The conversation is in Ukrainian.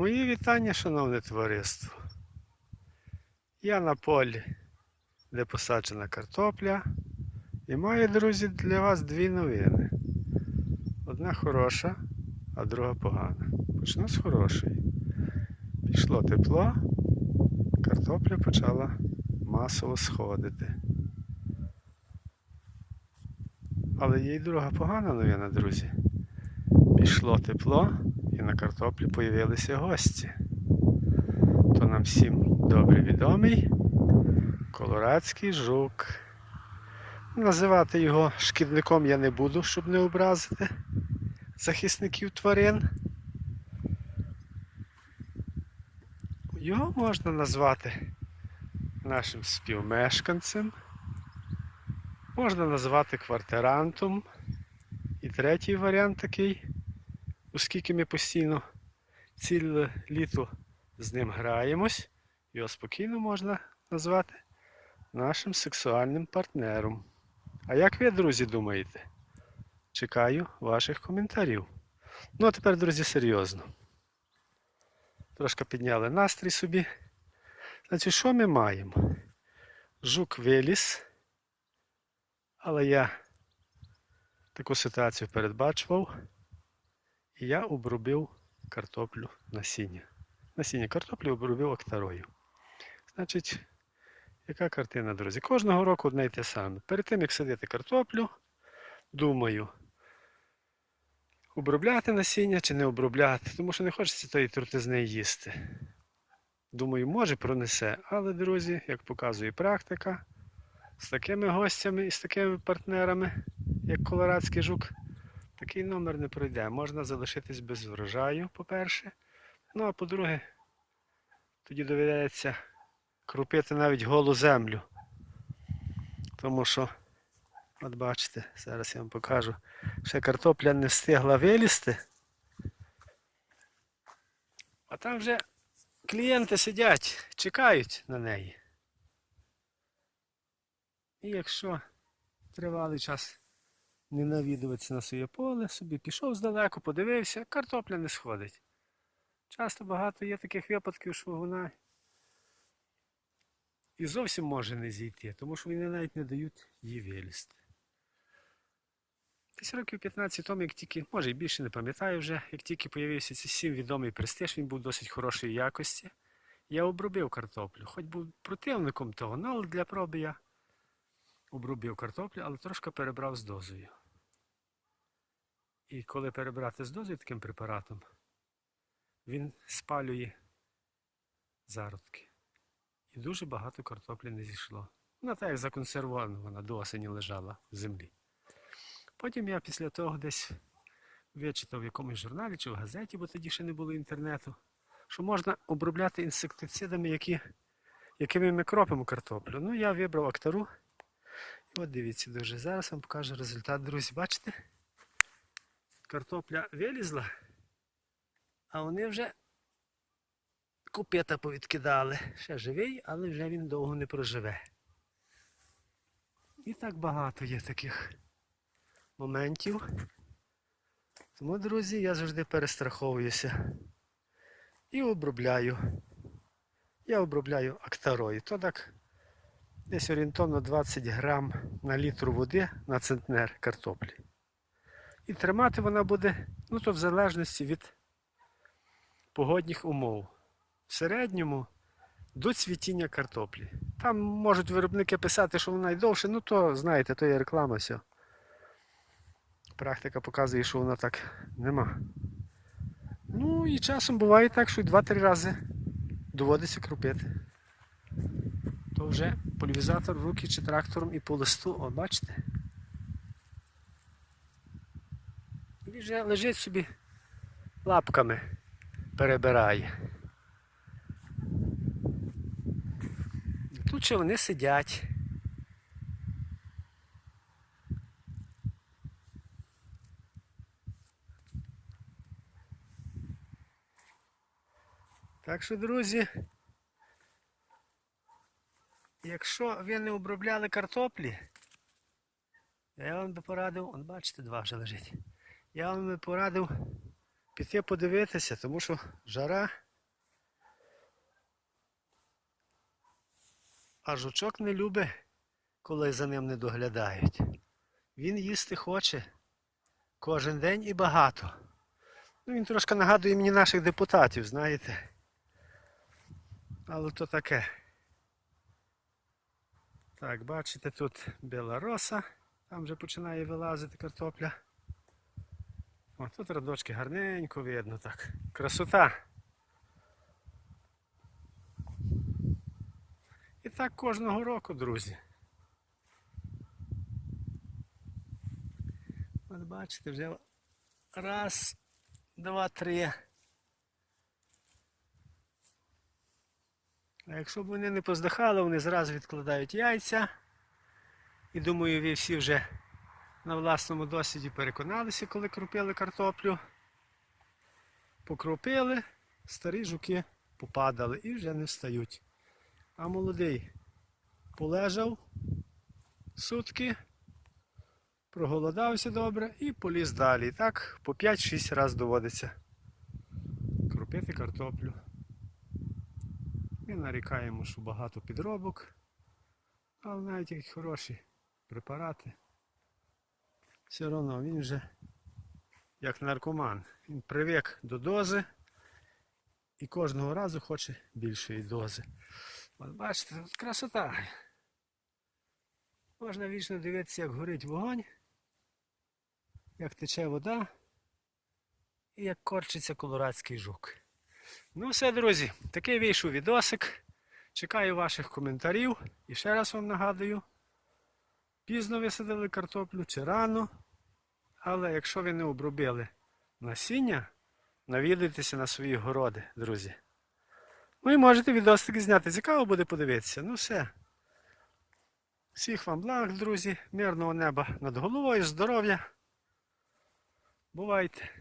Мої вітання, шановне товариство. Я на полі, де посаджена картопля, і маю, друзі, для вас дві новини. Одна хороша, а друга погана. Почну з хорошої. Пішло тепло, картопля почала масово сходити. Але є й друга погана новина, друзі. Пішло тепло, і на картоплі появилися гості. То нам всім добре відомий колорадський жук. Називати його шкідником я не буду, щоб не образити захисників тварин. Його можна назвати нашим співмешканцем, можна назвати квартирантом. І третій варіант такий, оскільки ми постійно ціле літо з ним граємось, його спокійно можна назвати нашим сексуальним партнером. А як ви, друзі, думаєте? Чекаю ваших коментарів. Ну а тепер, друзі, серйозно. Трошки підняли настрій собі. Значить, що ми маємо? Жук виліз, але я таку ситуацію передбачував. І я обробив картоплю насіння. Насіння картоплі обробив актарою. Значить, яка картина, друзі? Кожного року одне й те саме. Перед тим, як садити картоплю, думаю, обробляти насіння чи не обробляти, тому що не хочеться тої трутизни їсти. Думаю, може пронесе, але, друзі, як показує практика, з такими гостями і з такими партнерами, як Колорадський жук, такий номер не пройде. Можна залишитись без врожаю, по-перше. Ну а по-друге, тоді доведеться крупити навіть голу землю. Тому що, от бачите, зараз я вам покажу, ще картопля не встигла вилізти. А там вже клієнти сидять, чекають на неї. І якщо тривалий час не навідуватися на своє поле, собі пішов здалеку, подивився, картопля не сходить. Часто багато є таких випадків, вона і зовсім може не зійти, тому що вони навіть не дають їй вилізти. Десь років 15 тому, як тільки, може і більше не пам'ятаю вже, як тільки з'явився цей всім відомий престиж, він був досить хорошої якості. Я обробив картоплю. Хоч був противником того, ну, але для проби я обробив картоплю, але трошки перебрав з дозою. І коли перебрати з дозою таким препаратом, він спалює зародки. І дуже багато картоплі не зійшло. Вона так як законсервована, вона до осені лежала в землі. Потім я після того десь вичитав в якомусь журналі чи в газеті, бо тоді ще не було інтернету, що можна обробляти інсектицидами, які, якими ми кропимо картоплю. Ну, я вибрав актару. І от дивіться, дуже. Зараз вам покажу результат, друзі. Бачите? Картопля вилізла, а вони вже купета повідкидали. Ще живий, але вже він довго не проживе. І так багато є таких моментів. Тому, друзі, я завжди перестраховуюся і обробляю. Я обробляю актарою. То так десь орієнтовно 20 грам на літр води на центнер картоплі. І тримати вона буде, ну то в залежності від погодних умов. В середньому до цвітіння картоплі. Там можуть виробники писати, що вона й довше, ну то знаєте, то є реклама все. Практика показує, що вона так нема. Ну і часом буває так, що й 2-3 рази доводиться крупити. То вже полівізатор в руки чи трактором і по листу, о, бачите? Він вже лежить собі лапками, перебирає. Тут ще вони сидять. Так що, друзі, якщо ви не обробляли картоплі, я вам би порадив, от бачите, два вже лежить я вам порадив піти подивитися, тому що жара. А жучок не любить, коли за ним не доглядають. Він їсти хоче кожен день і багато. Ну, Він трошки нагадує мені наших депутатів, знаєте. Але то таке. Так, бачите, тут біла роса. там вже починає вилазити картопля. О, тут радочки гарненько видно так. Красота. І так кожного року, друзі. От бачите, вже раз, два, три. А якщо б вони не поздихали, вони зразу відкладають яйця. І думаю, ви всі вже на власному досвіді переконалися, коли кропили картоплю. Покропили, старі жуки попадали і вже не встають. А молодий полежав сутки, проголодався добре і поліз далі. І так по 5-6 разів доводиться кропити картоплю. Ми нарікаємо, що багато підробок, але навіть як хороші препарати, все одно він вже як наркоман. Він привик до дози і кожного разу хоче більшої дози. От бачите, тут красота. Можна вічно дивитися, як горить вогонь, як тече вода і як корчиться колорадський жук. Ну все, друзі, такий вийшов відосик. Чекаю ваших коментарів. І ще раз вам нагадую, пізно висадили картоплю чи рано. Але якщо ви не обробили насіння, навідуйтеся на свої городи, друзі. Ну і можете відосики зняти. Цікаво буде подивитися. Ну все. Всіх вам благ, друзі, мирного неба над головою, здоров'я. Бувайте!